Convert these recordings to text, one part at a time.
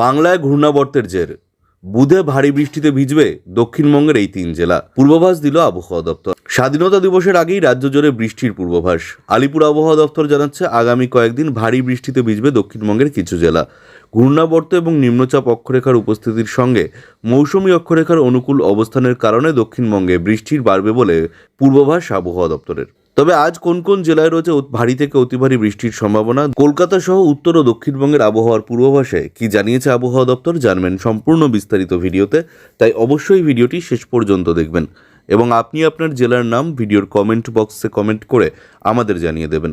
বাংলায় ঘূর্ণাবর্তের জের। বুধে ভারী বৃষ্টিতে ভিজবে দক্ষিণবঙ্গের এই তিন জেলা। পূর্বাভাস দিল আবহাওয়া দপ্তর। স্বাধীনতা দিবসের আগেই রাজ্য জুড়ে বৃষ্টির পূর্বাভাস। আলিপুর আবহাওয়া দপ্তর জানাচ্ছে, আগামী কয়েকদিন ভারী বৃষ্টিতে ভিজবে দক্ষিণবঙ্গের কিছু জেলা। ঘূর্ণাবর্ত এবং নিম্নচাপ অক্ষরেখার উপস্থিতির সঙ্গে মৌসুমী অক্ষরেখার অনুকূল অবস্থানের কারণে দক্ষিণবঙ্গে বৃষ্টির বাড়বে বলে পূর্বাভাস আবহাওয়া দপ্তরের। তবে আজ কোন কোন জেলায় রয়েছে ভারী থেকে অতি ভারী বৃষ্টির সম্ভাবনা? কলকাতা সহ উত্তর ও দক্ষিণবঙ্গের আবহাওয়ার পূর্বাভাসে কি জানিয়েছে আবহাওয়া দপ্তর? জানবেন সম্পূর্ণ বিস্তারিত ভিডিওতে, তাই অবশ্যই ভিডিওটি শেষ পর্যন্ত দেখবেন এবং আপনি আপনার জেলার নাম ভিডিওর কমেন্ট বক্সে কমেন্ট করে আমাদের জানিয়ে দেবেন।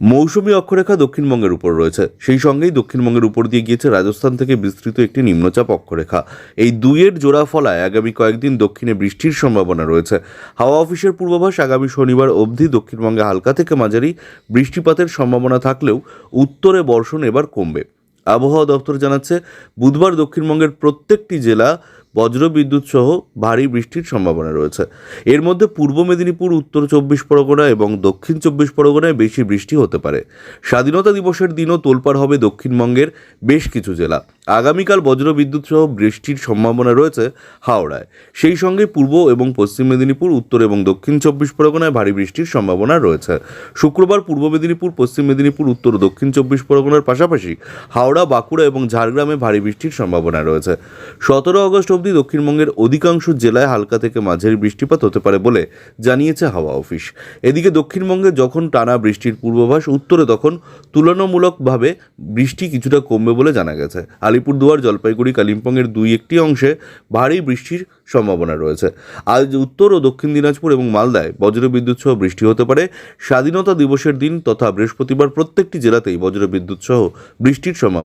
মৌসুমী অক্ষরেখা দক্ষিণবঙ্গের উপর রয়েছে। সেই সঙ্গেই দক্ষিণবঙ্গের উপর দিয়ে গিয়েছে রাজস্থান থেকে বিস্তৃত একটি নিম্নচাপ অক্ষরেখা। এই দুইয়ের জোড়া ফলায় আগামী কয়েকদিন দক্ষিণে বৃষ্টির সম্ভাবনা রয়েছে। হাওয়া অফিসের পূর্বাভাস আগামী শনিবার অবধি দক্ষিণবঙ্গে হালকা থেকে মাঝারি বৃষ্টিপাতের সম্ভাবনা থাকলেও উত্তরে বর্ষণ এবার কমবে। আবহাওয়া দপ্তর জানাচ্ছে, বুধবার দক্ষিণবঙ্গের প্রত্যেকটি জেলা বজ্রবিদ্যুৎ সহ ভারী বৃষ্টির সম্ভাবনা রয়েছে। এর মধ্যে পূর্ব মেদিনীপুর, উত্তর চব্বিশ পরগনা এবং দক্ষিণ চব্বিশ পরগনায় বেশি বৃষ্টি হতে পারে। স্বাধীনতা দিবসের দিনও তোলপাড় হবে দক্ষিণবঙ্গের বেশ কিছু জেলা। আগামীকাল বজ্রবিদ্যুৎ সহ বৃষ্টির সম্ভাবনা রয়েছে হাওড়ায়। সেই সঙ্গে পূর্ব এবং পশ্চিম মেদিনীপুর, উত্তর এবং দক্ষিণ চব্বিশ পরগনায় ভারী বৃষ্টির সম্ভাবনা রয়েছে। শুক্রবার পূর্ব মেদিনীপুর, পশ্চিম মেদিনীপুর, উত্তর দক্ষিণ চব্বিশ পরগনার পাশাপাশি হাওড়া, বাঁকুড়া এবং ঝাড়গ্রামে ভারী বৃষ্টির সম্ভাবনা রয়েছে। সতেরো আগস্ট অবধি দক্ষিণবঙ্গের অধিকাংশ জেলায় হালকা থেকে মাঝারি বৃষ্টিপাত হতে পারে বলে জানিয়েছে হাওয়া অফিস। এদিকে দক্ষিণবঙ্গে যখন টানা বৃষ্টির পূর্বাভাস, উত্তরে তখন তুলনামূলকভাবে বৃষ্টি কিছুটা কমবে বলে জানা গেছে। আলিপুরদুয়ার জলপাইগুড়ি, কালিম্পংয়ের দুই একটি অংশে ভারী বৃষ্টির সম্ভাবনা রয়েছে। আজ উত্তর ও দক্ষিণ দিনাজপুর এবং মালদায় বজ্রবিদ্যুৎ সহ বৃষ্টি হতে পারে। স্বাধীনতা দিবসের দিন তথা বৃহস্পতিবার প্রত্যেকটি জেলাতেই বজ্রবিদ্যুৎ সহ বৃষ্টির সম্ভাবনা